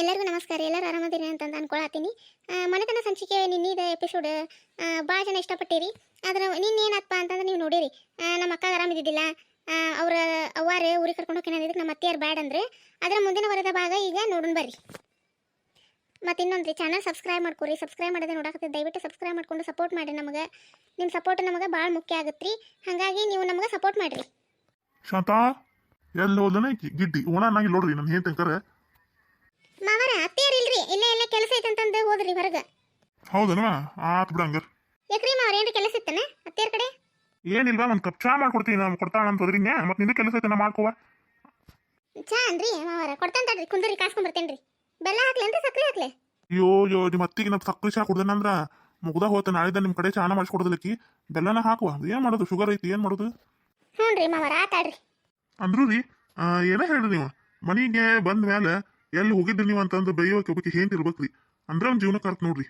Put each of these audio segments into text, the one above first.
ಎಲ್ಲರಿಗೂ ನಮಸ್ಕಾರ. ಎಲ್ಲರೂ ಆರಾಮದಿರಿ ಅಂತ ಅನ್ಕೊಳತ್ತೀನಿ. ಮನೆತನ ಸಂಚಿಕೆ ನಿನ್ನಿದ ಎಪಿಸೋಡ್ ಭಾಳ ಜನ ಇಷ್ಟಪಟ್ಟಿರಿ. ಆದ್ರೆ ನಿನ್ನೇನಪ್ಪ ಅಂತಂದ್ರೆ ನೀವು ನೋಡಿರಿ. ನಮ್ಮ ಅಕ್ಕ ಆರಾಮಿದ್ದಿದ್ದಿಲ್ಲ. ಅವರ ಅವ್ವಾರ ಊರಿಗೆ ಕರ್ಕೊಂಡು ಹೋಗಿ ಇದಕ್ಕೆ ನಮ್ಮ ಅತ್ತೆಯಾರು ಬ್ಯಾಡ್ ಅಂದ್ರೆ ಅದರ ಮುಂದಿನ ವರದ ಭಾಗ ಈಗ ನೋಡೋಣ ಬರ್ರಿ. ಮತ್ತು ಇನ್ನೊಂದು ಚಾನಲ್ ಸಬ್ಸ್ಕ್ರೈಬ್ ಮಾಡ್ಕೊರಿ. ಸಬ್ಸ್ಕ್ರೈಬ್ ಮಾಡೋದೇ ನೋಡಕತ್ತೆ ದಯವಿಟ್ಟು ಸಬ್ಸ್ಕ್ರೈಬ್ ಮಾಡ್ಕೊಂಡು ಸಪೋರ್ಟ್ ಮಾಡಿ ನಮಗೆ. ನಿಮ್ಮ ಸಪೋರ್ಟ್ ನಮಗೆ ಭಾಳ ಮುಖ್ಯ ಆಗುತ್ತೆ ರೀ ಹಾಗಾಗಿ ನೀವು ನಮಗೆ ಸಪೋರ್ಟ್ ಮಾಡಿರಿ. ಶಾಂತ, ಎಲ್ಲಿ ಹೋದನೆ ಗಿಡ್ಡಿ? ಓಣ ನಂಗೆ ನೋಡ್ರಿ ನನ್ನ ಮಾವರ ಅತ್ತೆಯರ್ ಇಲ್ರಿ ಇಲ್ಲೇ ಎಲ್ಲ ಕೆಲಸ ಐತೆ ಅಂತಂದು ಹೋದ್ರಿ ಹೊರಗೆ. ಹೌದನವ ಆತ್ ಬಿಡ ಹಂಗಾರ. ಯಾಕ್ರಿ ಮಾವ್ರ ಏನ್ರಿ ಕೆಲಸ ಇತ್ತನ ಅತ್ತೆಯರ್ ಕಡೆ? ಏನಿಲ್ವಾ ಒಂದು ಕಪ್ ಚಾ ಮಾಡ್ಕೊಡ್ತೀನಿ ನಾನು ಕೊಡ್ತಾಳ ಅಂತ ಹೋದ್ರಿಂಗ ಮತ್ತೆ ನಿಂದ ಕೆಲಸ ಐತೆ ನಾ ಮಾಡ್ಕೋವ ಚಾ ಅನ್ರಿ ಮಾವರ ಕೊಡ್ತಾನ ತಡ್ರಿ ಕುಂದ್ರಿ ಕಾಸ್ಕೊಂಡ್ ಬರ್ತೇನ್ರಿ ಬೆಲ್ಲ ಹಾಕ್ಲೇನ್ರಿ ಸಕ್ರೆ ಹಾಕ್ಲೆ? ಅಯ್ಯೋ ಅಯ್ಯೋ ನಿಮ್ಮ ಅತ್ತಿಗೆ ನಮ್ಮ ಸಕ್ಕರೆ ಚಾ ಕುಡ್ದೇನಂದ್ರ ಮುಗ್ದ ಹೋತ ನಾಳಿದ ನಿಮ್ಮ ಕಡೆ ಚಾನ ಮಾಡಿಸ್ಕೊಡ್ದಲಕ್ಕಿ ಬೆಲ್ಲನ ಹಾಕುವ ಏನು ಮಾಡೋದು ಶುಗರ್ ಐತಿ ಏನು ಮಾಡೋದು? ಹ್ಞೂ ಮಾವರ ಆತಾಡ್ರಿ ಅಂದ್ರೂ ರೀ ಏನ ಏನೇ ಹೇಳ್ರಿ ನೀವು. ಮನೆಗೆ ಬಂದ ಮೇಲೆ ಎಲ್ಲಿ ಹೋಗಿದ್ರಿ ನೀವು ಅಂತಂದು ಬೈಯೋಕೆ ಒಬ್ಬಕ್ಕೆ ಏನ್ ಇರ್ಬೇಕ್ರಿ. ಅಂದ್ರೆ ಒಂದು ಜೀವನ ಕರ್ತ್ ನೋಡ್ರಿ.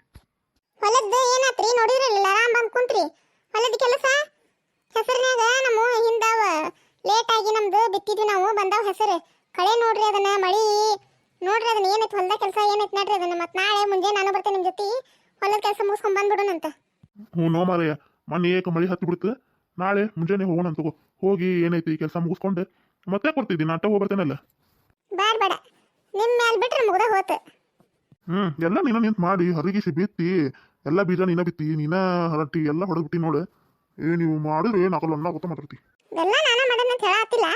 ಹೊಲದ್ದು ಏನಾತ್ರಿ ನೋಡಿರಲಿಲ್ಲ ಆರಾಮ್ ಬಂದ್ ಕುಂತ್ರಿ. ಹೊಲದ ಕೆಲಸ? ಹೆಸರಿನಾಗ ನಮ್ಮ ಹಿಂದಾವ ಲೇಟ್ ಆಗಿ ನಮ್ದು ಬಿತ್ತಿದ್ವಿ ನಾವು ಬಂದಾವ ಹೆಸರು. ಕಳೆ ನೋಡ್ರಿ ಅದನ್ನ ಮಳಿ. ನೋಡ್ರಿ ಅದನ್ನ ಏನೈತಿ ಹೊಲದ ಕೆಲಸ ಏನೈತಿ ನೋಡ್ರಿ ಅದನ್ನ. ಮತ್ತೆ ನಾಳೆ ಮುಂಜಾನೆ ನಾನು ಬರ್ತೇನೆ ನಿಮ್ಮ ಜೊತೆ. ಹೊಲದ ಕೆಲಸ ಮುಗಿಸ್ಕೊಂಡ್ ಬಂದ್ಬಿಡೋಣಂತ. ಹ್ಞೂ ನೋ ಮಾರಯ್ಯ ಮೊನ್ನೆ ಏಕ ಮಳಿ ಹತ್ತಿ ಬಿಡ್ತು ನಾಳೆ ಮುಂಜಾನೆ ಹೋಗೋಣ ಅಂತ ಹೋಗಿ ಏನೈತಿ ಕೆಲಸ ಮುಗಿಸ್ಕೊಂಡು. ಮತ್ತೆ ಕೊಡ್ತಿದ್ದೀನಿ ನಾಟ ಹೋಗ್ಬರ್ತೇನಲ್ಲ? ಬೇಡ ಬೇಡ. ನಿಮ್ಮ ಮ್ಯಾಲ್ ಬಿಟ್ರೆ ಮುಗ್ದ ಹೋತು. ಹ್ಮ್ ಎಲ್ಲ ನೀನ ನಿಂತು ಮಾಡಿ ಹರಿಗಿಸಿ ಬಿತ್ತಿ ಎಲ್ಲ ಬೀಜ ನಿನ್ನ ಬಿತ್ತಿ ನಿನ್ನ ಹರಟಿ ಎಲ್ಲ ಹೊಡೆದು ಬಿಟ್ಟಿ ನೋಡು. ಏ ನೀವು ಮಾಡಿದ್ರೆ ಏನಾಗಲ್ಲ ಅನ್ನ ಗೊತ್ತ ಮಾತಾಡ್ತಿ. ಎಲ್ಲ ನಾನು ಮಾಡೋಣ ಅಂತ ಹೇಳತ್ತಿಲ್ಲ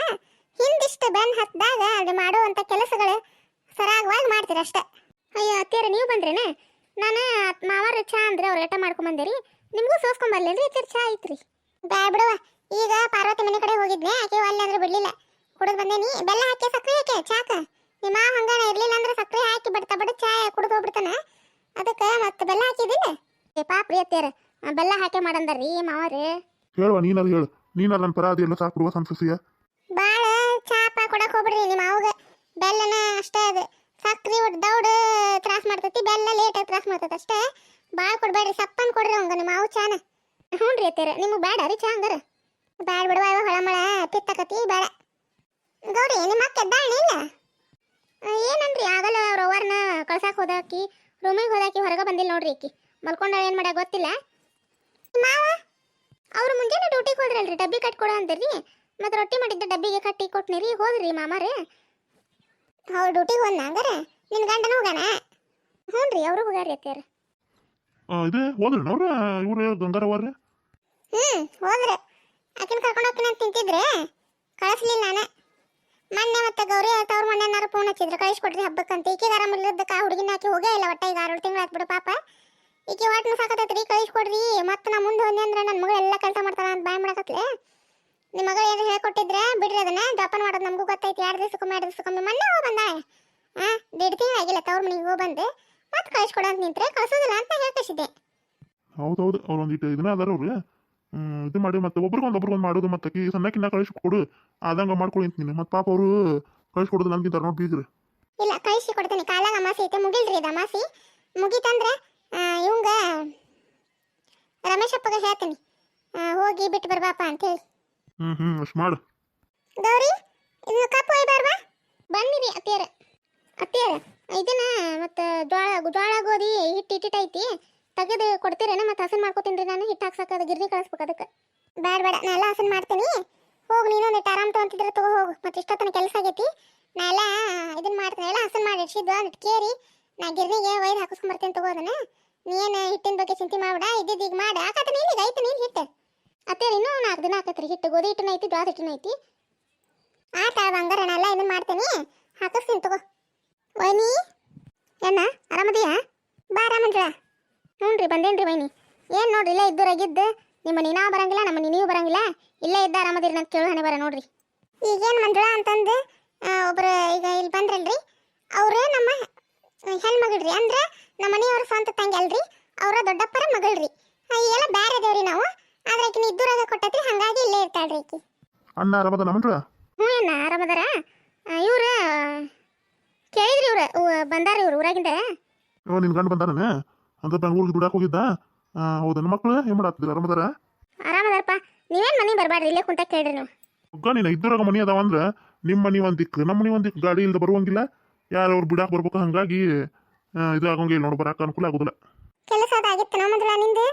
ಹಿಂದಿಷ್ಟು ಬೆನ್ ಹತ್ತದಾಗ ಅದು ಮಾಡುವಂತ ಕೆಲಸಗಳು ಸರಾಗವಾಗಿ ಮಾಡ್ತೀರ ಅಷ್ಟೇ. ಅಯ್ಯೋ ಅತ್ತಿಯರ ನೀವು ಬಂದ್ರೇನ? ನಾನು ಮಾವಾರ ಚಾ ಅಂದ್ರೆ ಅವ್ರ ಏಟ ಮಾಡ್ಕೊಂಡ್ ಬಂದೇರಿ ನಿಮಗೂ ಸೋಸ್ಕೊಂಡ್ ಅತ್ತಿಯರ್ ಚಾ ಐತ್ರಿ. ಬ್ಯಾ ಬಿಡುವ ಈಗ ಪಾರ್ವತಿ ಮನೆ ಕಡೆ ಹೋಗಿದ್ನೆ ಆಕೆ ಅಲ್ಲಿ ಅಂದ್ರೆ ಬಿಡ್ಲಿಲ್ಲ. ಬಂದೆ ಬಂದೇನಿ ಬೆಲ್ಲ ಹಾಕಿ ಸಕ್ಕರೆ ಹಾಕಿ ಚಾಕ. ನಿಮ್ಮ ಹಂಗಾನ ಇರ್ಲಿಲ್ಲ ಅಂದ್ರೆ ಸಕ್ಕರೆ ಹಾಕಿ ಬಿಡ್ತಾ ಬಡ ಚಾಯ್ ಕುಡಿದು ಹೋಗ್ಬಿಡ್ತಾನ. ಅದಕ್ಕೆ ಮತ್ತೆ ಬೆಲ್ಲ ಹಾಕಿದಿಲ್ಲ ಏ ಪಾಪ್ರಿ ಅತ್ತಿಯರ ಬೆಲ್ಲ ಹಾಕಿ ಮಾಡಂದಾರ್ರಿ ಮಾವಾರೇ. ಹೇಳುವ ನೀನಾರು ಹೇಳು. ನೀನಾರು ನನ್ನ ಪರಾದಿ ಎಲ್ಲ ಸಾಕು ಬಿಡುವ ಸಂಸಸಿಯ ಬಾಳ ಚಾಪ ಕೊಡಕ್ ಹೋಗ್ಬಿಡ್ರಿ ನಿಮ್ಮ ಅವ್ಗ ಬೆಲ್ಲನ ಅಷ್ಟೇ ಅದು. ಸಕ್ರಿ ಒಟ್ಟು ದೌಡ್ ತ್ರಾಸ್ ಮಾಡ್ತೈತಿ ಬೆಲ್ಲ ಲೇಟ್ ತ್ರಾಸ್ ಮಾಡ್ತೈತಿ ಅಷ್ಟೇ. ಬಾಳ ಕೊಡಬೇಡ್ರಿ ಸಪ್ಪನ್ ಕೊಡ್ರಿ ಅವಂಗ ನಿಮ್ಮ ಮಾವು ಚಾನ. ಹ್ಞೂ ರೀ ಅತ್ತೀರ ನಿಮಗೆ ಬೇಡ ರೀ ಚಾ ಹಂಗಾರ. ಬ್ಯಾಡ ಬಿಡುವ ಇವ ಹೊಳಮಳ ಪಿತ್ತಕತಿ ಬೇಡ ಗೌರಿ ನಿಮ್ಮ ಅಕ್ಕ ಎದ್ದಾಳ ಇಲ್ಲ ಏನನ್ರಿ ಆಗಲ್ಲ ರೋವರ್ನ ಅವ್ವರ್ನ ಕಳ್ಸಾಕ್ ಹೋದಾಕಿ ರೂಮಿಗೆ ಹೋದಾಕಿ ಹೊರಗೆ ಬಂದಿಲ್ಲ ನೋಡ್ರಿ ಈಕಿ. ಮಲ್ಕೊಂಡಾಳ ಏನು ಮಾಡ್ಯಾಗ ಗೊತ್ತಿಲ್ಲ. ಮಾವ ಅವ್ರು ಮುಂಜಾನೆ ಡ್ಯೂಟಿಗೆ ಹೋದ್ರಲ್ರಿ ಡಬ್ಬಿ ಕಟ್ಕೊಡೋ ಅಂದ್ರಿ. ಮತ್ತೆ ರೊಟ್ಟಿ ಮಾಡಿದ್ದ ಡಬ್ಬಿಗೆ ಕಟ್ಟಿ ಕೊಟ್ನಿರಿ ಹೋದ್ರಿ ಮಾಮಾರೇ. ಅವ್ರು ಡ್ಯೂಟಿಗೆ ಹೋದ್ನ ಹಂಗಾರ ನಿನ್ನ ಗಂಡನ ಹೋಗಣ ಹ್ಞೂ ರೀ ಅವರು ಹೋಗಾರಿ ಅತ್ಯಾರ ಇದೆ ಹೋದ್ರಿ ಅವ್ರ? ಇವ್ರು ಗಂಗಾರವ್ರ ಹ್ಞೂ ಹೋದ್ರೆ. ಆಕಿನ ಕರ್ಕೊಂಡು ಹೋಗ್ತೀನಿ ಅಂತ ತಿಂತಿದ್ರೆ ಕಳಿಸ್ಲಿಲ್ಲ ನಾನು. ಮೊನ್ನೆ ಮತ್ತೆ ಗೌರಿ ಅವ್ರ ಮೊನ್ನೆನಾರು ಫೋನ್ ಹಚ್ಚಿದ್ರು ಕಳಿಸ್ಕೊಡ್ರಿ ಹಬ್ಬಕ್ಕಂತ. ಈಕೆ ಆರಾಮಿಲ್ಲದಕ್ಕೆ ಹುಡುಗಿನ ಹಾಕಿ ಹೋಗೇ ಇಲ್ಲ ಒಟ್ಟ ಈಗ ಆರು ತಿಂಗಳು ಆತ್ಬಿಡು ಪಾಪ. ಈಕೆ ಒಟ್ಟು ಸಾಕತ್ತೈತ್ರಿ, ಕಳಿಸ್ಕೊಡ್ರಿ. ಮತ್ತೆ ನಾ ಮುಂದೆ ಹೋದ್ನಿ ಅಂದ್ರೆ ನನ್ನ ಮಗಳು ಎಲ್ಲ ಕೆಲಸ ಮಾಡ್ತಾಳ ಅಂತ ಬಾಯ್ ಮಾಡಕತ್ಲೆ. ನಿಮ್ಮ ಮಗಳು ಏನು ಹೇಳ್ಕೊಟ್ಟಿದ್ರೆ ಬಿಡ್ರಿ ಅದನ್ನ ಜೋಪಾನ ಮಾಡೋದು ನಮಗೂ ಗೊತ್ತೈತಿ, ಎರಡು ದಿವಸಕ್ಕೊಮ್ಮೆ ಎರಡು ದಿವಸಕ್ಕೊಮ್ಮೆ ಮೊನ್ನೆ ಹೋಗಿ ಬಂದ ಹಾಂ, ದೇಡ್ ತಿಂಗಳು ಆಗಿಲ್ಲ ತವ್ರ ಮನೆಗೆ ಹೋಗಿ ಬಂದು. ಮತ್ತೆ ಕಳಿಸ್ಕೊಡ ಅಂತ ನಿಂತ್ರೆ, ಕಳ್ಸೋದಿಲ್ಲ ಅಂತ ಹೇಳ್ಕಳಿಸಿದ್ದೆ. ಹೌದೌದು ಅವ್ರು ಒಂದಿಟ್ಟು ಇದನ್ನ ಅದಾರ ಅವ್ರು. ಹ್ಮ್ ಇದು ಮಾಡಿ ಮತ್ತೆ ಒಬ್ರಿಗೊಂದು ಒಬ್ರಿಗೊಂದು ಮಾಡೋದು ಮತ್ತೆ ಆಕಿ ಸಣ್ಣಕ್ಕಿನ್ನ ಕಳಿಸಿ ಕೊಡು. ಆದಂಗ ಮಾಡ್ಕೊಳ್ಳಿ ಅಂತ ನೀನು. ಮತ್ತೆ ಪಾಪ ಅವರು ಕಳಿಸ್ಕೊಡೋದು ನನ್ಗಿಂತ ನೋಡಿ ಬೀಗ್ರಿ. ಇಲ್ಲ ಕಳಿಸಿ ಕೊಡ್ತೇನೆ. ಕಾಲಾಗ ಅಮಾಸಿ ಐತೆ ಮುಗಿಲ್ರಿ ಇದು ಅಮಾಸಿ ಮುಗೀತಂದ್ರೆ ಇವಂಗ ರಮೇಶಪ್ಪಗೆ ಹೇಳ್ತೀನಿ. ಹೋಗಿ ಬಿಟ್ಟು ಬರ್ಬಪ್ಪ ಅಂತ ಹೇಳಿ ಹ್ಮ್ ಹ್ಮ್ ಅಷ್ಟು ಮಾಡು. ಗೌರಿ ಇದನ್ನ ಕಪ್ಪು ಒಯ್ ಬಂದಿರಿ ಅತ್ತಿಯರ. ಅತ್ತಿಯರ ಇದನ್ನ ಮತ್ತೆ ಜ್ವಾಳ ಜ್ವಾಳ ಗೋಧಿ ಹಿಟ್ಟು ಇಟ್ಟಿಟ್ಟೈತಿ ತೆಗೆದು ಕೊಡ್ತೀರೇನ ಮತ್ತೆ ಹಸನ್ ಮಾಡ್ಕೋತೀನಿ ನಾನು. ಹಿಟ್ಟು ಹಾಕ್ಸಕ್ಕೆ ಅದು ಗಿರ್ನಿ ಕಳಿಸ್ಬೇಕು ಅದಕ್ಕೆ. ಬೇಡ ಬೇಡ ನಾ ಎಲ್ಲ ಹಸನ್ ಮಾಡ್ತೀನಿ. ಹೋಗಿ, ನೀನು ಒಂದಿಟ್ಟು ಆರಾಮ್ ತಗೊಂತಿದ್ರೆ ತಗೋ ಹೋಗು. ಮತ್ತೆ ಇಷ್ಟೊತ್ತನ ಕೆಲಸ ಆಗೈತಿ. ನಾ ಎಲ್ಲ ಇದನ್ನ ಮಾಡ್ತೀನಿ. ಎಲ್ಲ ಹಸನ್ ಮಾಡಿ ಇಡ್ಸಿದ್ದು. ಒಂದಿಟ್ಟು ಕೇರಿ. ನಾ ಗಿರ್ನಿಗೆ ವೈರ್ ಹಾಕಿಸ್ಕೊಂಬರ್ತೀನಿ ತಗೋ ಅದನ್ನ. ನೀನು ಹಿಟ್ಟಿನ ಬಗ್ಗೆ ಚಿಂತೆ ಮಾಡ್ಬೇಡ. ಇದ್ದಿದ್ದು ಈಗ ಮಾಡಿ. ಹಾಕತ್ತ ನೀನು ಐತೆ ನೀನು ಹಿಟ್ಟು. ಅತ್ತೆ ಇನ್ನೂ ನಾಲ್ಕು ದಿನ ಆಕತ್ರಿ ಹಿಟ್ಟು. ಗೋಧಿ ಹಿಟ್ಟನ ಐತಿ ಜ್ವಾಳ ಹಿಟ್ಟನ ಐತಿ. ಆತ ಹಂಗಾರ ನಾನೆಲ್ಲ ಇದನ್ನ ಮಾಡ್ತೀನಿ. ಹಾಕಿಸ್ತೀನಿ ತಗೋ. ವೈನಿ ಏನ ಆರಾಮದಿಯಾ ಬಾ ಆರಾಮಂಜಳ ಹ್ಞೂ ರೀ ಬಂದೇನ್ರಿ ವೈನಿ? ಏನು ನೋಡ್ರಿ ಇಲ್ಲೇ ಇದ್ದೂರಾಗಿದ್ದು? ನಿಮ್ಮ ನೀನಾ ಬರಂಗಿಲ್ಲ ನಮ್ಮ ನೀವು ಬರಂಗಿಲ್ಲ? ಇಲ್ಲೇ ಇದ್ದ ಆರಾಮದಿರಿ ಅಂತ ಕೇಳು ಹಣೆ ಬರ ನೋಡ್ರಿ. ಈಗೇನು ಮಂಜುಳ ಅಂತಂದು ಒಬ್ರು ಈಗ ಇಲ್ಲಿ ಬಂದ್ರಲ್ರಿ ಅವರು ನಮ್ಮ ಹೆಣ್ಮಗಳ್ರಿ ಅಂದ್ರೆ ನಮ್ಮ ಮನೆಯವ್ರ ಸ್ವಂತ ತಂಗಿ ಅಲ್ರಿ? ಅವರ ದೊಡ್ಡಪ್ಪರ ಮಗಳ್ರಿ. ಎಲ್ಲ ಬ್ಯಾರೆ ಅದೇವ್ರಿ ನಾವು. ಆದ್ರೆ ಈಕಿನ ಇದ್ದೂರಾಗ ಕೊಟ್ಟತ್ರಿ ಹಂಗಾಗಿ ಇಲ್ಲೇ ಇರ್ತಾಳ್ರಿ ಈಕಿ ಅಣ್ಣ ಆರಾಮದ ಮಂಜುಳ? ಹ್ಞೂ ಅಣ್ಣ ಆರಾಮದಾರ. ಇವ್ರ ಕೇಳಿದ್ರಿ ಇವ್ರ ಬಂದಾರ ಇವ್ರು ಊರಾಗಿಂದ? ಓ ನಿನ್ ಗಂಡ ಬಂದಾನ ಅಂತ ಬೆಂಗ್ಳೂರಿಗೆ ದುಡಾಕ್ ಹೋಗಿದ್ದ? ಹೌದನ್ನ ಹೌದಾ? ಮಕ್ಳು ಏನ್ ಮಾಡತ್ತಿಲ್ಲ ಆರಾಮದಾರ ಆರಾಮದಾರಪ್ಪ ನೀವೇನ್ ಮನೆಗೆ ಬರಬೇಡ್ರಿ ಇಲ್ಲೇ ಕುಂತ ಕೇಳ್ರಿ ನೀವು. ಒಗ್ಗ ನೀನು ಇದ್ದರಾಗ ಮನಿ ಅದಾವ ಅಂದ್ರೆ ನಿಮ್ಮ ಮನಿ ಒಂದ್ ದಿಕ್ಕು ನಮ್ಮ ಮನಿ ಒಂದ್ ದಿಕ್ಕು ಗಾಡಿ ಇಲ್ದ ಬರುವಂಗಿಲ್ಲ. ಯಾರು ಅವ್ರು ಬಿಡಾಕ್ ಬರ್ಬೇಕು ಹಂಗಾಗಿ ಇದು ಆಗಂಗಿಲ್ಲ ನೋಡಿ ಬರಾಕ ಅನುಕೂಲ ಆಗೋದಿಲ್ಲ. ಕೆಲಸ ಅದಾಗಿತ್ತು ಆಗಿತ್ತು ನಮ್ಮ ಮಂಜುಳ ನಿಂದು?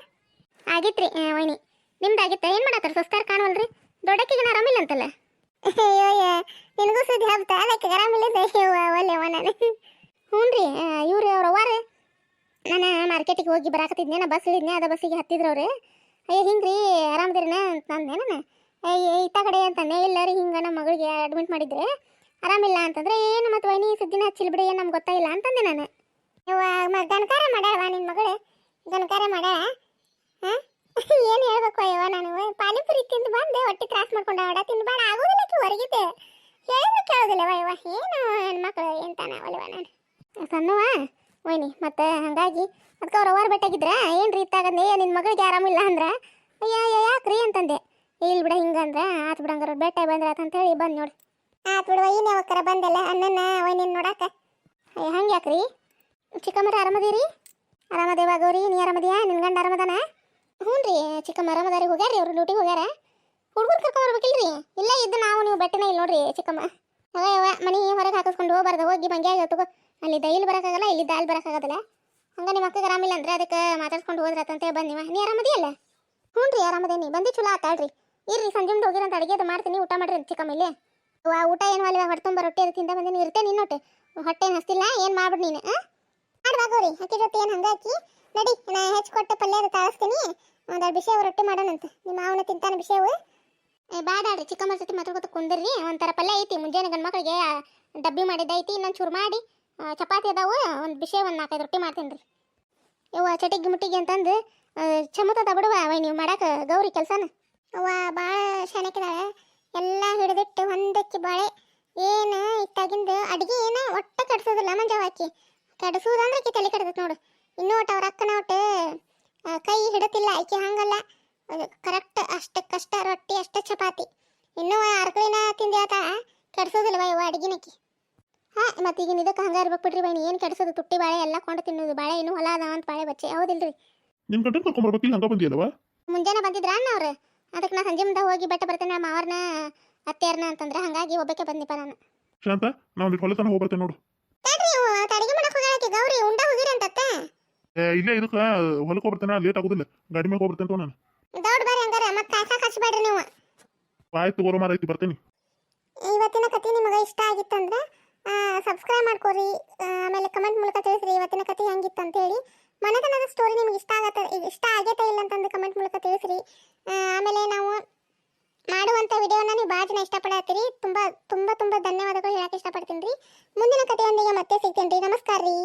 ಆಗಿತ್ರಿ ವೈನಿ. ನಿಮ್ದು ಆಗಿತ್ತ? ಏನು ಮಾಡತ್ತಾರ ಸ್ವಸ್ತಾರ ಕಾಣವಲ್ರಿ? ದೊಡ್ಡಕ್ಕಿಗೆ ಆರಾಮಿಲ್ಲ ಅಂತಲ್ಲ? ಅಯ್ಯೋ ನಿನಗೂ ಸುದ್ದಿ ಹಬ್ತ ಅದಕ್ಕೆ ಆರಾಮಿಲ್ಲ ಒಲ್ಲೆವ ನಾನು ಹ್ಞೂ ರೀ ಇವ್ರು ಅವ್ರ ಮಾರ್ಕೆಟಿಗೆ ಹೋಗಿ ಬರಾಕತ್ತಿದ್ನೆ ಬಸ್ ಇಳಿದ್ನೆ ಅದ ಬಸ್ಸಿಗೆ ಹತ್ತಿದ್ರು ಅವ್ರು. ಅಯ್ಯ, ಹಿಂಗ್ರಿ ಆರಾಮದಿರಿನ ಅಂತ ಅಂದೆ ನಾನು. ಇತ್ತ ಕಡೆ ಅಂತಂದೆ, ಇಲ್ಲ ರೀ, ಹಿಂಗೆ ನಮ್ಮ ಮಗಳಿಗೆ ಅಡ್ಮಿಟ್ ಮಾಡಿದ್ರೆ. ಆರಾಮಿಲ್ಲ ಅಂತಂದ್ರೆ, ಏನು ಮತ್ತು ವೈನಿ, ಸುದ್ದಿನ ಹಚ್ಚಿಲ್ ಬಿಡಿ, ಏನು ನಮ್ಗೆ ಅಂತಂದೆ ನಾನು. ಗಣಕಾರ ಮಾಡ್ಯಾಳವ ನಿನ್ನ ಮಗಳು? ಗಣಕಾರ ಮಾಡ್ಯಾಳ? ಹಾಂ? ಏನು ಹೇಳ್ಬೇಕು ಅಯ್ಯವ ನಾನು? ಪಾನಿಪುರಿ ತಿಂದು ಬಂದೆ, ಹೊಟ್ಟೆ ತ್ರಾಸ್ ಮಾಡ್ಕೊಂಡ ಆಡ ತಿನ್ಬೇಡ ಬೇಡ ಆಗೋದಿಲ್ಲ ಕಿ ಹೊರಗಿದೆ ಹೇಳಿದ್ರೆ ಕೇಳೋದಿಲ್ಲವ ಯವ್ವ ಏನು ಹೆಣ್ಮಕ್ಳು ಎಂತಾನ ಅವಲ್ವ ನಾನು. ಸಣ್ಣವ ವೈನಿ ಮತ್ತೆ ಹಂಗಾಗಿ ಅದಕ್ಕೆ ಅವ್ರ ಅವ್ವಾರ ಬೆಟ್ಟಾಗಿದ್ರ ಏನು ರೀ ಇತ್ತಾಗಂದೆ ನಿನ್ನ ಮಗಳಿಗೆ ಆರಾಮಿಲ್ಲ ಅಂದ್ರೆ? ಅಯ್ಯ ಅಯ್ಯ ಯಾಕ್ರಿ ಅಂತಂದೆ. ಇಲ್ಲಿ ಬಿಡ ಹಿಂಗಂದ್ರೆ ಆತ್ ಬಿಡಂಗಾರ ಬೆಟ್ಟ ಬಂದ್ರ ಅಂತ ಹೇಳಿ ಬಂದು ನೋಡಿ. ಆತ್ ಬಿಡುವ ಏನು ಯಾವಕ್ಕರ ಬಂದಲ್ಲ ಅಣ್ಣನ ವೈನಿನ ನೋಡಾಕ. ಅಯ್ಯ ಹಂಗೆ ಯಾಕ್ರಿ? ಚಿಕ್ಕಮ್ಮರ ಆರಾಮದೀರಿ? ಆರಾಮದೇವ ಗೌರಿ ನೀ ಆರಾಮದಿಯಾ? ನಿನ್ನ ಗಂಡ ಆರಾಮದಾನ? ಹ್ಞೂ ರೀ ಚಿಕ್ಕಮ್ಮ ಆರಾಮದಾರಿ ಹೋಗ್ಯಾರಿ ಅವ್ರು ಡ್ಯೂಟಿಗೆ ಹೋಗ್ಯಾರ? ಹುಡುಗರು ಕರ್ಕೊಂಡ್ಬರ್ಬೇಕಿಲ್ರಿ ಇಲ್ಲ ಇದ್ದು ನಾವು ನೀವು ಬೆಟ್ಟನೇ ಇಲ್ಲ ನೋಡ್ರಿ ಚಿಕ್ಕಮ್ಮ. ಅವ ಮನೆ ಹೊರಗೆ ಹಾಕಿಸ್ಕೊಂಡು ಹೋಗ್ಬಾರ್ದು ಹೋಗಿ ಮಂಗ್ಯಾಗ ತಗೋ. ಅಲ್ಲಿ ದೈಲ್ ಬರೋಕ್ಕಾಗಲ್ಲ ಇಲ್ಲಿ ದಾಲ್ ಬರೋಕ್ಕಾಗೋದಿಲ್ಲ. ಹಂಗೆ ನಿಮ್ಮ ಅಕ್ಕಗೆ ಆರಾಮಿಲ್ಲ ಅಂದ್ರೆ ಅದಕ್ಕೆ ಮಾತಾಡ್ಸ್ಕೊಂಡು ಹೋದ್ರತಂತೆ ನೀವು. ನೀ ಆರಾಮದಿಯಲ್ಲ ಹ್ಞೂ ರೀ ಆರಾಮದೇನಿ ಬಂದು ಚಲೋ ಆತಾಳ್ರಿ ಇರ್ರಿ ಸಂಜೆ ಮುಂದೆ ಹೋಗಿರಂತ ಅಡುಗೆ ಅದು ಮಾಡ್ತೀನಿ. ಊಟ ಮಾಡಿರಿ ಚಿಕ್ಕಮ್ಮ ಇಲ್ಲಿ. ಅವ್ವ, ಊಟ ಏನು ಅಲ್ಲಿ ಹೊಟ್ಟೆ ತುಂಬ ರೊಟ್ಟಿ ಅದು ತಿಂದ ಬಂದಿನಿ. ಇರ್ತೇನೆ ನೋಟೆ ಹೊಟ್ಟೆ. ಏನು ಹಸ್ತಿಲ್ಲ ಏನು ಮಾಡ್ಬಿಡಿ ನೀನು ಮಾಡ್ಬಾಗೋರಿ ಅಕ್ಕಿ ಜೊತೆ ಏನು ಹಂಗಾಕಿ ನಡಿ ನಾ ಹೆಚ್ಚು ಪಲ್ಯ ಅದು ತಾಳಿಸ್ತೀನಿ. ಒಂದೆರಡು ಬಿಸಿಯವು ರೊಟ್ಟಿ ಮಾಡೋಣಂತ. ನಿಮ್ಮ ಮಾವನ ತಿಂತಾನೆ ಬಿಸಿಯವು. ಏ ಬ್ಯಾಡ್ರಿ. ಚಿಕ್ಕಮ್ಮ ಜೊತೆ ಮಾತಾಡ್ಕೊತ ಕುಂದಿರ್ರಿ ಒಂಥರ ಪಲ್ಯ ಐತಿ. ಮುಂಜಾನೆ ಗಂಡು ಮಕ್ಕಳಿಗೆ ಡಬ್ಬಿ ಮಾಡಿದ್ದು ಐತಿ. ಇನ್ನೊಂದು ಚೂರು ಮಾಡಿ. ಚಪಾತಿ ಅದಾವು, ಒಂದು ಬಿಸಿ ಒಂದು ನಾಲ್ಕೈದು ರೊಟ್ಟಿ ಮಾಡ್ತೀನಿ ರೀ. ಇವ ಚಟಿಗೆ ಮುಟ್ಟಿಗೆ ಅಂತಂದು ಚಮತದ ಬಿಡುವ, ಅವ ನೀವು ಮಾಡಕ್ಕೆ ಗೌರಿ ಕೆಲಸನ. ಅವ್ವ ಭಾಳ ಶಾಣಕ್ಕಿದಾಳೆ ಎಲ್ಲ ಹಿಡಿದಿಟ್ಟು ಹೊಂದಕ್ಕಿ ಬಾಳೆ. ಏನು ಇತ್ತಾಗಿಂದ ಅಡುಗೆ ಏನು ಒಟ್ಟು ಕೆಡ್ಸೋದಿಲ್ಲ ಮಂಜಾವ ಆಕಿ. ಕೆಡಿಸೋದಂದ್ರೆ ಆಕಿ ತಲೆ ಕೆಡ್ತೈತೆ ನೋಡು. ಇನ್ನೂ ಒಟ್ಟು ಅವ್ರ ಅಕ್ಕನ ಒಟ್ಟು ಕೈ ಹಿಡತಿಲ್ಲ, ಆಕೆ ಹಂಗಲ್ಲ. ಕರೆಕ್ಟ್ ಅಷ್ಟಕ್ಕಷ್ಟ ರೊಟ್ಟಿ, ಅಷ್ಟ ಚಪಾತಿ. ಇನ್ನೂ ಅರ್ಕಳಿನ ತಿಂದ್ಯಾತ ಕೆಡ್ಸೋದಿಲ್ವ ಇವ ಅಡಿಗೆನಕ್ಕಿ. ಹಾ ಮತ್ತೆ ಈಗಿನ ಇದಕ್ಕೆ ಹಂಗ ಇರ್ಬೇಕು ಬಿಡ್ರಿ ಬೈನಿ. ಏನು ಕೆಡಿಸೋದು? ತುಟ್ಟಿ ಬಾಳೆ ಎಲ್ಲ ಕೊಂಡು ತಿನ್ನೋದು. ಬಾಳೆ ಏನು ಹೊಲ ಅದಾವ ಅಂತ ಬಾಳೆ ಬಚ್ಚೆ. ಹೌದಿಲ್ರಿ? ಕರ್ಕೊಂಡು ಗಂಟನ್ ಇಲ್ಲಿ ಹಂಗ ಬಂದಿಯಲ್ಲವ? ಮುಂಜಾನೆ ಬಂದಿದ್ರ ಅಣ್ಣ ಅವ್ರು? ಅದಕ್ಕೆ ನಾ ಸಂಜೆ ಮುಂದೆ ಹೋಗಿ ಬೆಟ್ಟ ಬರ್ತೇನೆ ನಮ್ಮ ಅವ್ರನ್ನ ಅತ್ತೆಯರ್ನ ಅಂತಂದ್ರೆ ಹಂಗಾಗಿ ಒಬ್ಬಕ್ಕೆ ಬಂದಿಪ್ಪ ನಾನು. ಶಾಂತ ನಾ ಒಂದಿಟ್ಟು ಹೊಲ ಹೋಗಿ ಬರ್ತೇನೆ ನೋಡು ತಡ್ರಿ ಅಡಿಗೆ ಮಾಡಕ್ ಹೋಗಿ ಗೌರಿ ಉಂಡ ಹೋಗಿರಂತತ್ತ ಏ ಇಲ್ಲೇ ಇದಕ್ಕೆ ಹೊಲಕ್ಕೆ ಹೋಗ್ಬರ್ತೇನೆ? ಲೇಟ್ ಆಗೋದಿಲ್ಲ. ಗಾಡಿ ಮೇಲೆ ಹೋಗ್ಬರ್ತೇನೆ ತೋ ನಾನು. ದೌಡ್ ಬರ್ರಿ ಹಂಗಾರೆ. ಮತ್ತೆ ಕಾಸ ಹಚ್ಬೇಡ್ರಿ ನೀವು. ಆಯ್ತು ತಗೋರೋ ಮಾರೈತಿ ಬರ್ತೇನೆ. ಇವತ್ತಿನ ಕತೆ ನಿಮಗೆ ಇಷ್ಟ ಆಗಿತ್ತಂದ್ರೆ ಸಬ್ಸ್ಕ್ರೈಬ್ ಮಾಡ್ಕೊರಿ ಆಮೇಲೆ ಕಮೆಂಟ್ ಮೂಲಕ ತಿಳಿಸ್ರಿ, ಇವತ್ತಿನ ಕಥೆ ಹೆಂಗಿತ್ತು ಅಂತೇಳಿ. ಮನೆತನದ ಸ್ಟೋರಿ ನಿಮ್ಗೆ ಇಷ್ಟ ಆಗತ್ತೆ, ಇಷ್ಟ ಆಗೈತೆ ಇಲ್ಲ ಅಂತಂದು ಕಮೆಂಟ್ ಮೂಲಕ ತಿಳಿಸ್ರಿ. ಆಮೇಲೆ ನಾವು ಮಾಡುವಂಥ ವಿಡಿಯೋನ ನೀವು ಭಾಳ ಜನ ಇಷ್ಟಪಡತ್ತೀರಿ. ತುಂಬ ತುಂಬ ತುಂಬ ಧನ್ಯವಾದಗಳು ಹೇಳಕ್ಕೆ ಇಷ್ಟಪಡ್ತೀನಿ ರೀ. ಮುಂದಿನ ಕಥೆಯೊಂದಿಗೆ ಮತ್ತೆ ಸಿಗ್ತೀನಿ ರೀ. ನಮಸ್ಕಾರ ರೀ.